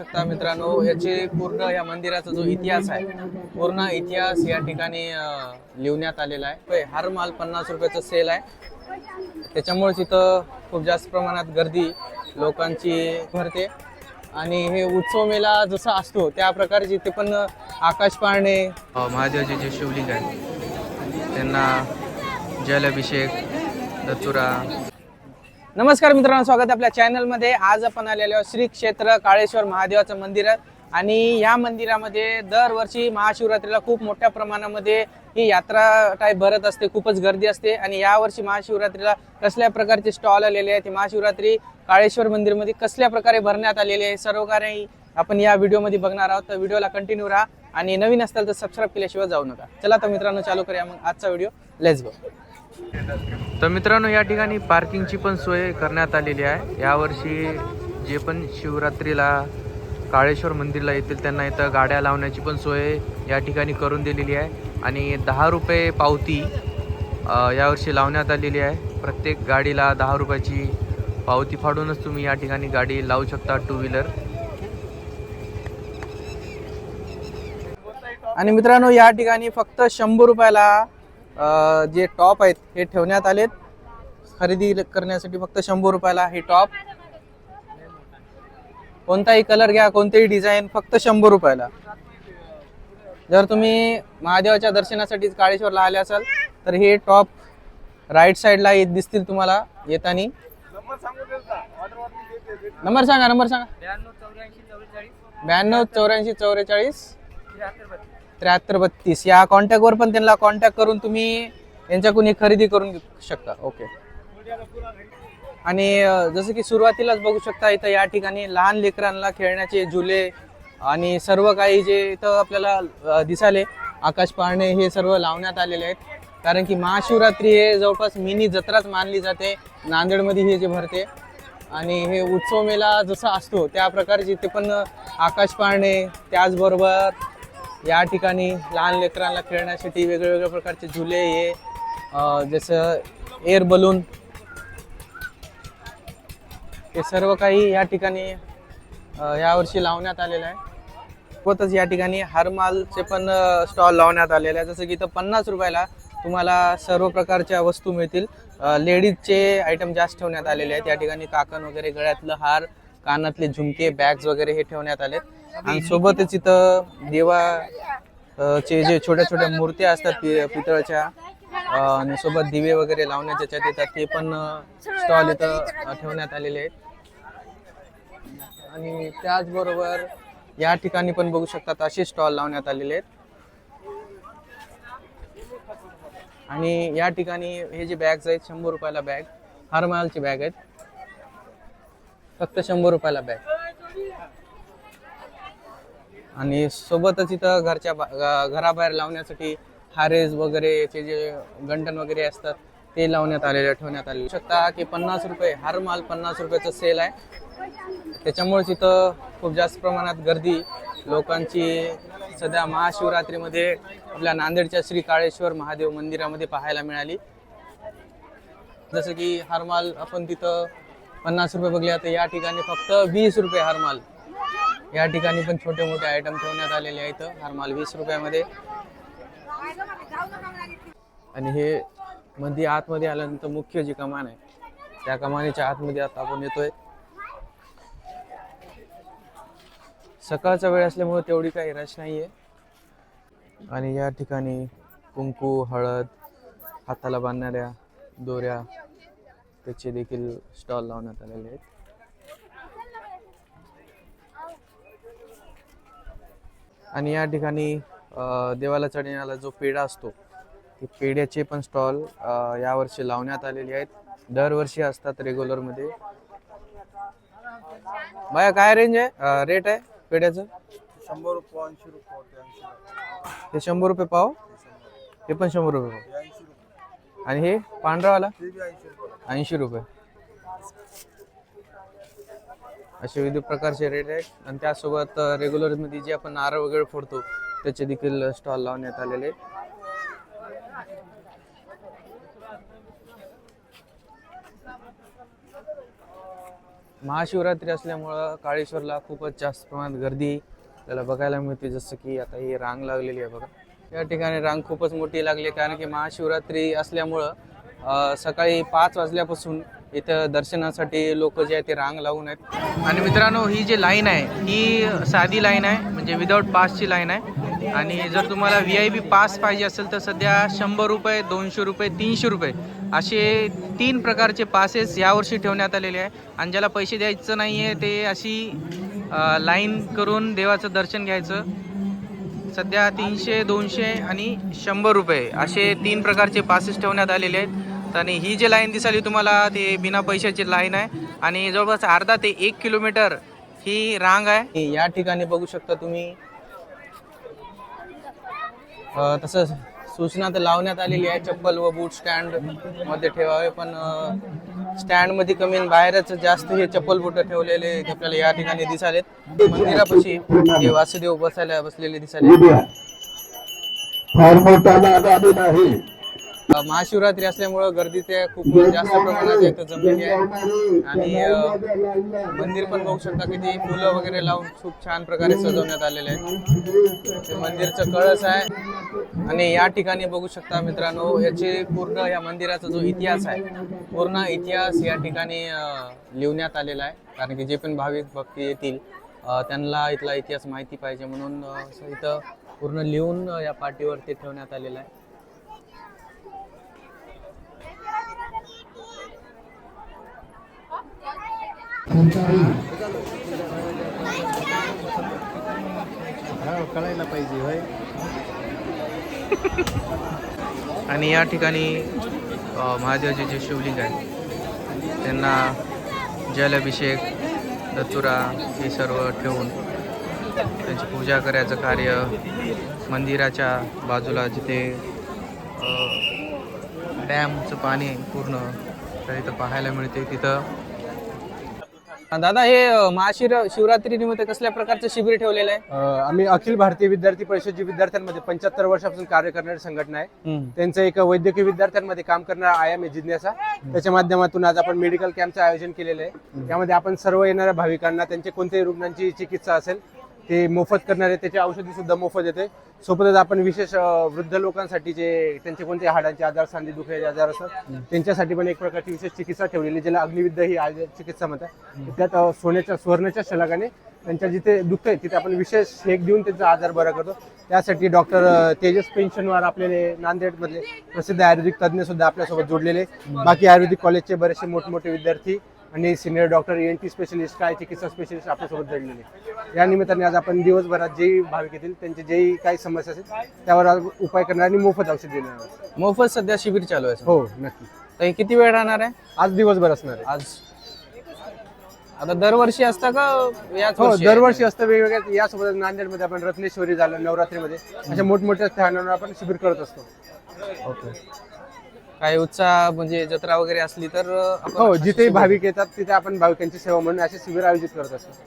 शकता मित्रांनो याचे पूर्ण या मंदिराचा जो इतिहास आहे पूर्ण इतिहास या ठिकाणी लिहिण्यात आलेला आहे. हर माल पन्नास रुपयाचा सेल आहे. त्याच्यामुळेच इथं खूप जास्त प्रमाणात गर्दी लोकांची भरते. आणि हे उत्सव मेला जसा असतो त्या प्रकारचे इथे पण आकाश पाळणे हो, महादेवाचे जे शिवलिंग आहे त्यांना जलाभिषेक दचुरा नमस्कार मित्रांनो स्वागत आहे आपल्या चॅनलमध्ये. आज आपण आलेलो आहोत श्री क्षेत्र काळेश्वर महादेवाचं मंदिर. आणि या मंदिरामध्ये दरवर्षी महाशिवरात्रीला खूप मोठ्या प्रमाणामध्ये ही यात्रा टाईप भरत असते खूपच गर्दी असते. आणि यावर्षी महाशिवरात्रीला कसल्या प्रकारचे स्टॉल आलेले आहेत महाशिवरात्री काळेश्वर मंदिरमध्ये कसल्या प्रकारे भरण्यात आलेले आहे सर्व काही आपण या व्हिडिओमध्ये बघणार आहोत. तर व्हिडिओला कंटिन्यू राहा. आणि नवीन असाल तर सबस्क्राईब केल्याशिवाय जाऊ नका. चला तर मित्रांनो चालू करूया मग आजचा व्हिडिओ. लेट्स गो तर मित्रांनो या ठिकाणी पार्किंगची पण सोय करण्यात आलेली आहे. यावर्षी जे पण शिवरात्रीला काळेश्वर मंदिरला येतील त्यांना इथं गाड्या लावण्याची पण सोय या ठिकाणी करून दिलेली आहे. आणि दहा रुपये पावती यावर्षी लावण्यात आलेली आहे. प्रत्येक गाडीला दहा रुपयाची पावती फाडूनच तुम्ही या ठिकाणी गाडी लावू शकता टू व्हीलर. आणि मित्रांनो या ठिकाणी फक्त शंभर रुपयाला जे टॉप आहेत हे ठेवण्यात आलेत. खरेदी करण्यासाठी फक्त शंभर रुपयाला हे टॉप. कोणताही कलर घ्या कोणतेही डिझाईन फक्त शंभर रुपयाला. जर तुम्ही महादेवाच्या दर्शनासाठी काळेश्वरला आले असाल तर हे टॉप राईट साईडला येत दिसतील तुम्हाला येतानी. नंबर सांगा नंबर सांगा. ब्याण्णव चौऱ्याऐंशी चौवेचाळीस त्र्याहत्तर बत्तीस. या कॉन्टॅक्टवर पण त्यांना कॉन्टॅक्ट करून तुम्ही यांच्याकडून ही खरेदी करून घेऊ शकता. ओके आणि जसं की सुरुवातीलाच बघू शकता इथं या ठिकाणी लहान लेकरांना खेळण्याचे झुले आणि सर्व काही जे इथं आपल्याला दिसाले आकाश पाळणे हे सर्व लावण्यात आलेले आहेत. कारण की महाशिवरात्री हे जवळपास मिनी जत्राच मानली जाते. नांदेडमध्ये हे जे भरते. आणि हे उत्सव मेला जसा असतो त्या प्रकारचे इथे पण आकाश पाळणे त्याचबरोबर या ठिकाणी लहान लेकरांना खेळण्यासाठी वेगवेगळ्या वेगळ्या प्रकारचे झुले हे जसं एअर बलून हे सर्व काही या ठिकाणी यावर्षी लावण्यात आलेलं आहे. सोबतच या ठिकाणी. हरमालचे पण स्टॉल लावण्यात आलेले आहे जसं की इथं पन्नास रुपयाला तुम्हाला सर्व प्रकारच्या वस्तू मिळतील. लेडीजचे आयटम जास्त ठेवण्यात आलेले आहेत. या ठिकाणी काकण वगैरे गळ्यातलं हार कानातले झुमके बॅग्स वगैरे हे ठेवण्यात आले आणि सोबतच इथं देवा चे जे छोट्या छोट्या मूर्त्या असतात पितळच्या आणि सोबत दिवे वगैरे लावण्याच्या याच्यात येतात ते पण स्टॉल इथं ठेवण्यात आलेले आहेत. आणि त्याचबरोबर या ठिकाणी पण बघू शकतात असे स्टॉल लावण्यात आलेले आहेत. आणि या ठिकाणी हे जे बॅग्स आहेत शंभर रुपयाला बॅग हर मालची बॅग आहेत. फक्त शंभर रुपयाला बॅग आणि सोबतच इथं घरच्या बा- घराबाहेर लावण्यासाठी हारेज वगैरे याचे जे गंटन वगैरे असतात ते लावण्यात आलेले ठेवण्यात आलेले. शकता की पन्नास रुपये हर माल पन्नास रुपयाचं सेल आहे. त्याच्यामुळेच इथं खूप जास्त प्रमाणात गर्दी. लोकांची सध्या महाशिवरात्रीमध्ये आपल्या नांदेडच्या श्री काळेश्वर महादेव मंदिरामध्ये पाहायला मिळाली. जसं की हरमाल आपण तिथं पन्नास रुपये बघले तर या ठिकाणी फक्त वीस रुपये हरमाल या ठिकाणी पण छोटे मोठे आयटम ठेवण्यात आलेले आहेत हरमाल वीस रुपयामध्ये. आणि हे मध्ये आतमध्ये आल्यानंतर मुख्य जी कमान आहे त्या कमानीच्या आतमध्ये आता आपण येतोय. सकाळचा वेळ असल्यामुळे तेवढी काही रश नाहीये. आणि या ठिकाणी कुंकू हळद हाताला बांधणाऱ्या दोऱ्या त्याचे देखील स्टॉल लावण्यात आलेले आहेत. आणि या ठिकाणी देवाला चढण्याला जो पेढा असतो ते पेढ्याचे पण स्टॉल यावर्षी लावण्यात आलेले आहेत. दरवर्षी असतात रेग्युलरमध्ये बाया काय रेंज आहे? रेट आहे पेढ्याचं? शंभर रुपये ऐंशी रुपये. हे शंभर रुपये पाव? हे पण शंभर रुपये पाव. आणि हे पांढरावाला? ऐंशी रुपये. असे विविध प्रकारचे रेट आहेत. आणि त्यासोबत रेग्युलरमध्ये जे आपण नारळ वगैरे फोडतो त्याचे देखील स्टॉल लावण्यात आलेले. महाशिवरात्री असल्यामुळं काळेश्वरला खूपच जास्त प्रमाणात गर्दी त्याला बघायला मिळते. जसं की आता ही रांग लागलेली आहे बघा. या ठिकाणी रांग खूपच मोठी लागली आहे, कारण की महाशिवरात्री असल्यामुळं सकाळी पाच वाजल्यापासून इथं दर्शनासाठी लोक जे आहेत ते रांग लावून आहेत. आणि मित्रांनो ही जी लाईन आहे ही साधी लाईन आहे म्हणजे विदाऊट पासची लाईन आहे. आणि जर तुम्हाला व्ही आय बी पास पाहिजे असेल तर सध्या शंभर रुपये दोनशे रुपये तीनशे रुपये असे तीन प्रकारचे पासेस यावर्षी ठेवण्यात आलेले आहे. आणि ज्याला पैसे द्यायचं नाही आहे ते अशी लाईन करून देवाचं दर्शन घ्यायचं. सध्या तीनशे दोनशे आणि शंभर रुपये असे तीन प्रकारचे पासेस ठेवण्यात आलेले आहेत. आणि ही जी लाईन दिसाली तुम्हाला ते बिना पैशाची लाईन आहे. आणि जवळपास अर्धा ते एक किलोमीटर ही रांग आहे. या ठिकाणी बघू शकता तुम्ही. तसंच तसं सूचना तर लावण्यात आलेली आहे चप्पल व बूट स्टँडमध्ये ठेवावे पण स्टँडमध्ये कमी आणि बाहेरच जास्त हे चप्पल बुट ठेवलेले आपल्याला या ठिकाणी दिसालेत. मंदिरापाशी हे वासुदेव बसायला बसलेले दिसाले फार मोठा लाभ आलेला आहे. महाशिवरात्री असल्यामुळं गर्दी ते खूप जास्त प्रमाणात इथं जमलेली आहे. आणि मंदिर पण बघू शकता किती फुलं वगैरे लावून खूप छान प्रकारे सजवण्यात आलेले आहे ते मंदिरचं कळस आहे. आणि या ठिकाणी बघू शकता मित्रांनो याचे पूर्ण या मंदिराचा जो इतिहास आहे पूर्ण इतिहास या ठिकाणी लिहिण्यात आलेला आहे. कारण की जे पण भाविक भक्ती येतील त्यांना इथला इतिहास माहिती पाहिजे म्हणून असं इथं पूर्ण लिहून या पाठीवरती ठेवण्यात आलेलं आहे. कळायला पाहिजे होय आणि या ठिकाणी अ, महादेवाचे जे शिवलिंग आहे त्यांना जलाभिषेक दत्तुरा हे सर्व ठेवून त्यांची पूजा करायचं कार्य मंदिराच्या बाजूला जिथे डॅमचं पाणी पूर्ण तर इथं पाहायला मिळते. तिथं दादा हे महाशिर शिवरात्री निमित्त कसल्या प्रकारचं शिबिर ठेवलेलं आहे? आम्ही अखिल भारतीय विद्यार्थी परिषद जी विद्यार्थ्यांमध्ये पंच्याहत्तर वर्षापासून कार्य करणारी संघटना आहे. त्यांचं एक वैद्यकीय विद्यार्थ्यांमध्ये काम करणारा आयाम आहे जिज्ञासा. त्याच्या माध्यमातून आज आपण मेडिकल कॅम्पचं आयोजन केलेलं आहे. त्यामध्ये आपण सर्व येणाऱ्या भाविकांना त्यांचे कोणत्याही रुग्णांची चिकित्सा असेल ते मोफत करणारे त्याची औषधी सुद्धा मोफत येते. सोबतच आपण विशेष वृद्ध लोकांसाठी जे त्यांचे कोणते हाडांचे आजार सांधी दुखण्याचे आजार असतात त्यांच्यासाठी पण एक प्रकारची विशेष चिकित्सा ठेवलेली ज्याला अग्निविद्या ही चिकित्सा म्हणतात. त्यात सोन्याच्या सुवर्णाच्या शलाकाने त्यांच्या जिथे दुखत आहे तिथे आपण विशेष शेक देऊन त्यांचा आजार बरा करतो. त्यासाठी डॉक्टर तेजस पेन्शनवर आपले नांदेड मधले प्रसिद्ध आयुर्वेदिक तज्ज्ञ सुद्धा आपल्यासोबत जोडलेले बाकी आयुर्वेदिक कॉलेजचे बरेचसे मोठमोठे विद्यार्थी आणि senior doctor N T specialist काय चिकित्सा स्पेशलिस्ट आपल्यासोबत जोडलेले या निमित्ताने आज आपण दिवसभरात जेही भाविक येतील त्यांचे जेही काही समस्या असेल त्यावर आज उपाय करणार आणि मोफत औषध देणार आहोत. मोफत सध्या शिबिर चालू आहे हो नक्की. तर हे किती वेळ राहणार आहे? आज दिवसभर असणार आहे. आज. आता दरवर्षी असतं का याच हो वर्षी? आहे? दरवर्षी असतं वेगवेगळ्या यासोबत नांदेडमध्ये आपण रत्नेश्वरी झालं नवरात्रीमध्ये अशा मोठमोठ्या स्थानांवर आपण शिबिर करत असतो. ओके. काही उत्साह म्हणजे जत्रा वगैरे असली तर आपण हो शिबिर- भाविक येतात तिथे आपण भाविकांची सेवा म्हणून असे शिबिर आयोजित करत असतो.